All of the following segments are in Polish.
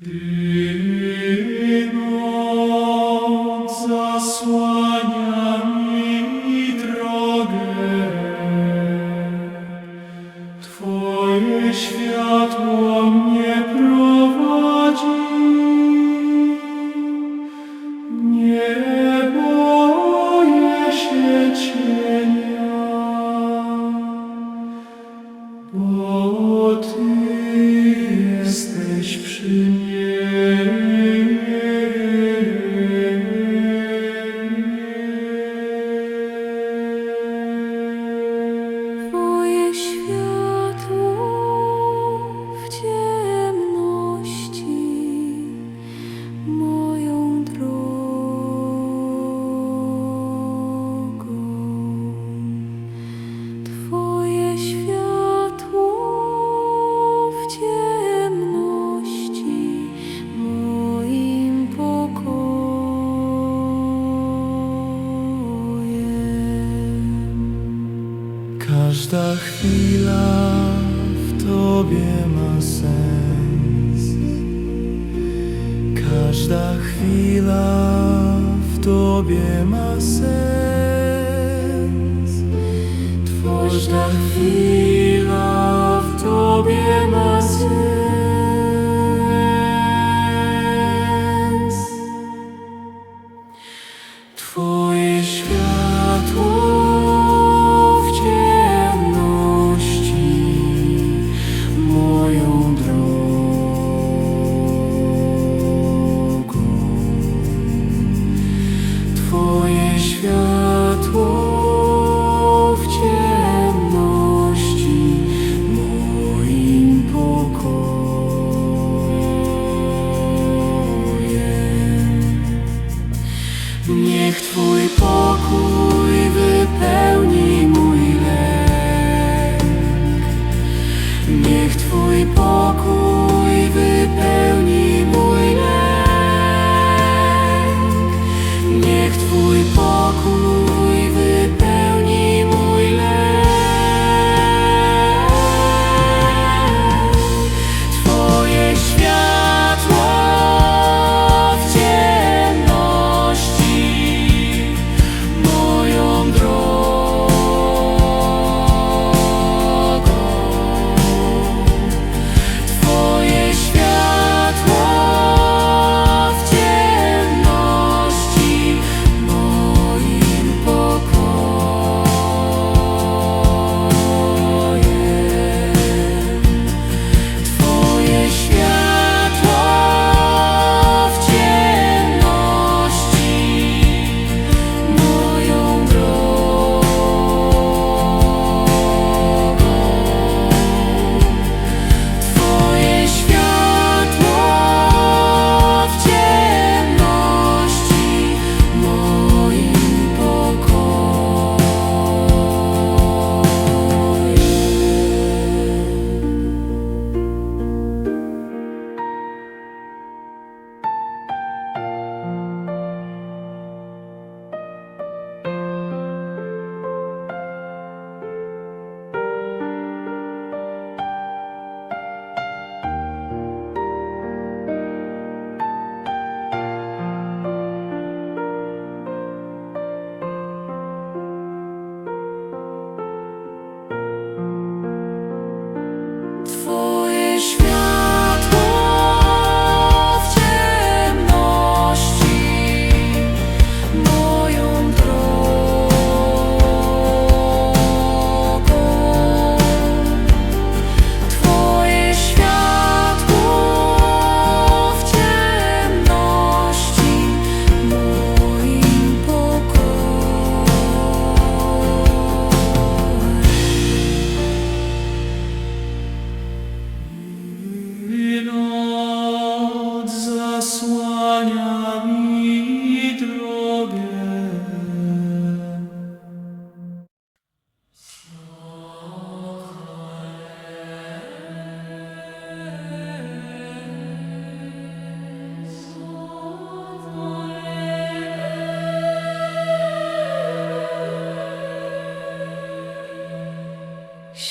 Good. Tobie ma sens. Każda chwila w Tobie ma sens. Każda chwila w Tobie ma sens.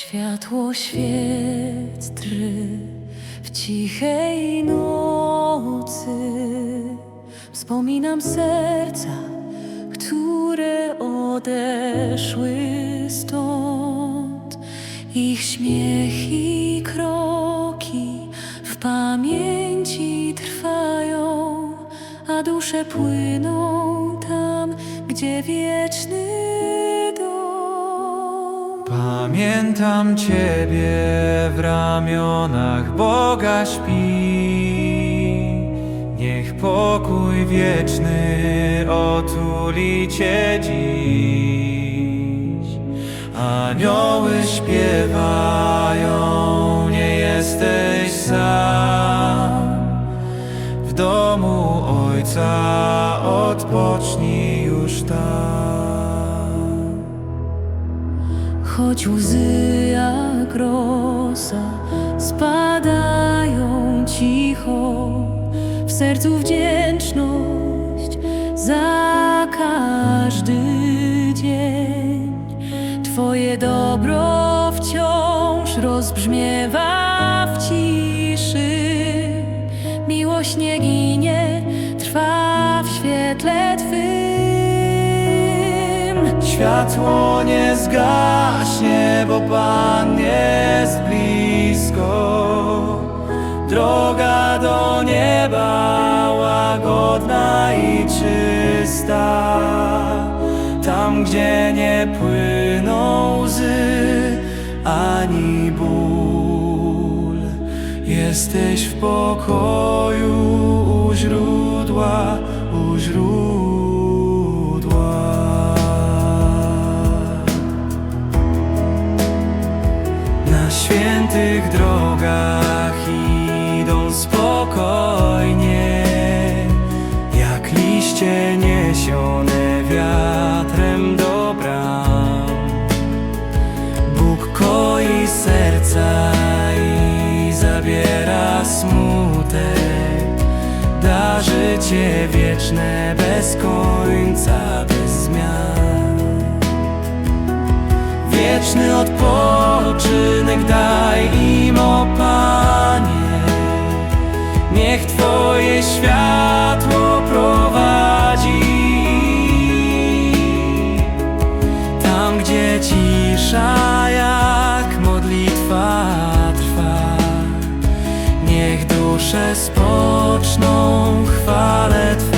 Światło świetry w cichej nocy. Wspominam serca, które odeszły stąd. Ich śmiech i kroki w pamięci trwają A dusze płyną tam, gdzie wieczny Pamiętam Ciebie w ramionach Boga śpi. Niech pokój wieczny otuli Cię dziś. Anioły śpiewają, nie jesteś sam. W domu Ojca odpocznij Choć łzy jak rosa spadają cicho, w sercu wdzięczność za każdy dzień. Twoje dobro wciąż rozbrzmiewa Światło nie zgaśnie, bo Pan jest blisko. Droga do nieba łagodna i czysta. Tam, gdzie nie płyną łzy ani ból, jesteś w pokoju u źródła, u źródła. Świętych drogach idą spokojnie, jak liście niesione wiatrem do bram. Bóg koi serca i zabiera smutek, da życie wieczne bez końca, Wieczny odpoczynek daj im, o Panie. Niech Twoje światło prowadzi tam, gdzie cisza jak modlitwa trwa. Niech dusze spoczną chwale Twych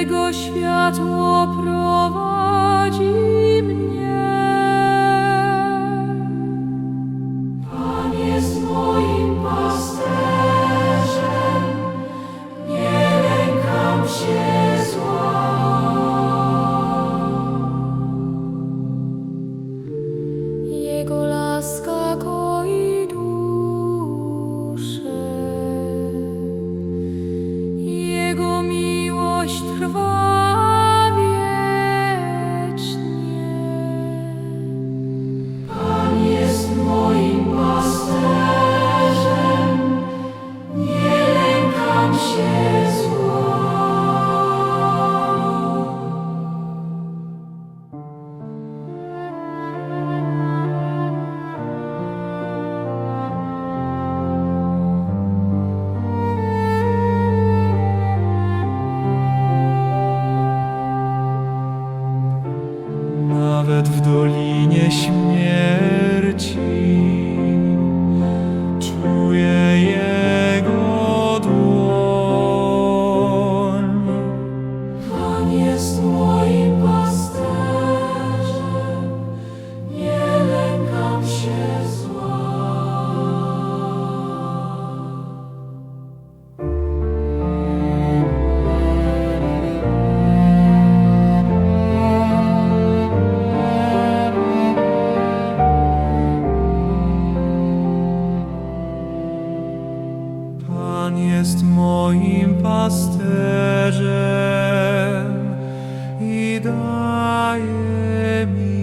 Jego światło prowadzi mnie. 月明。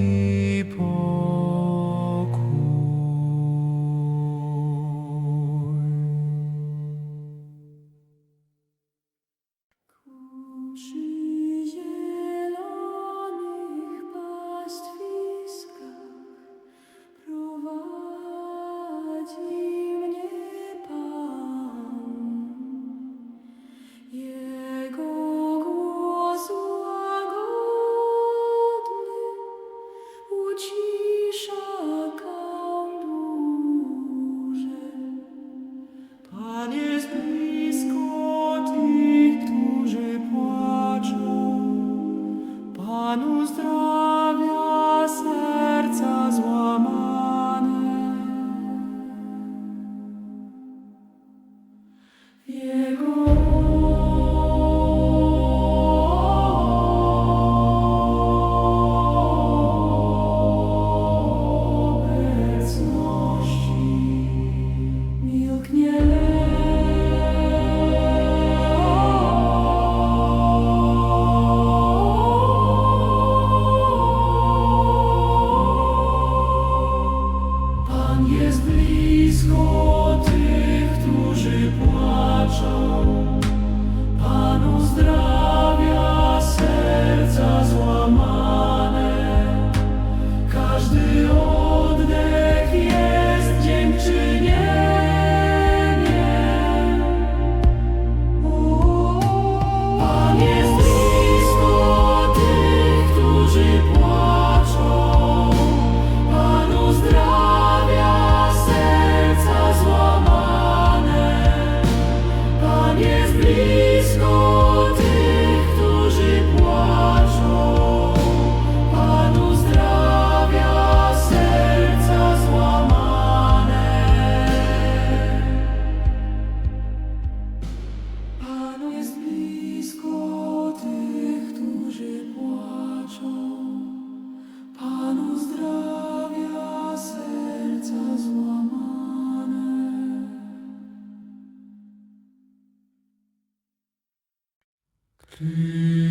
W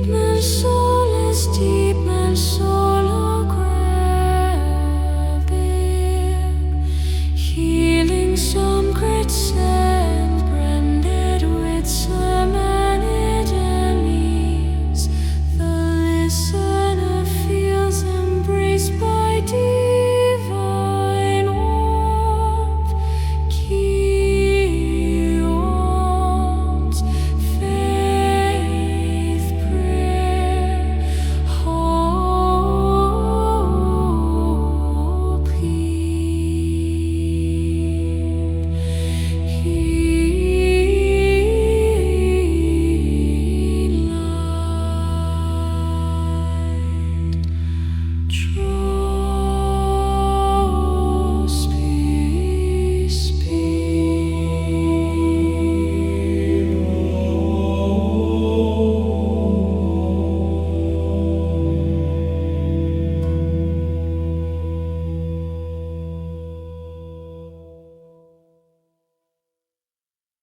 deep, my soul is deep, my soul.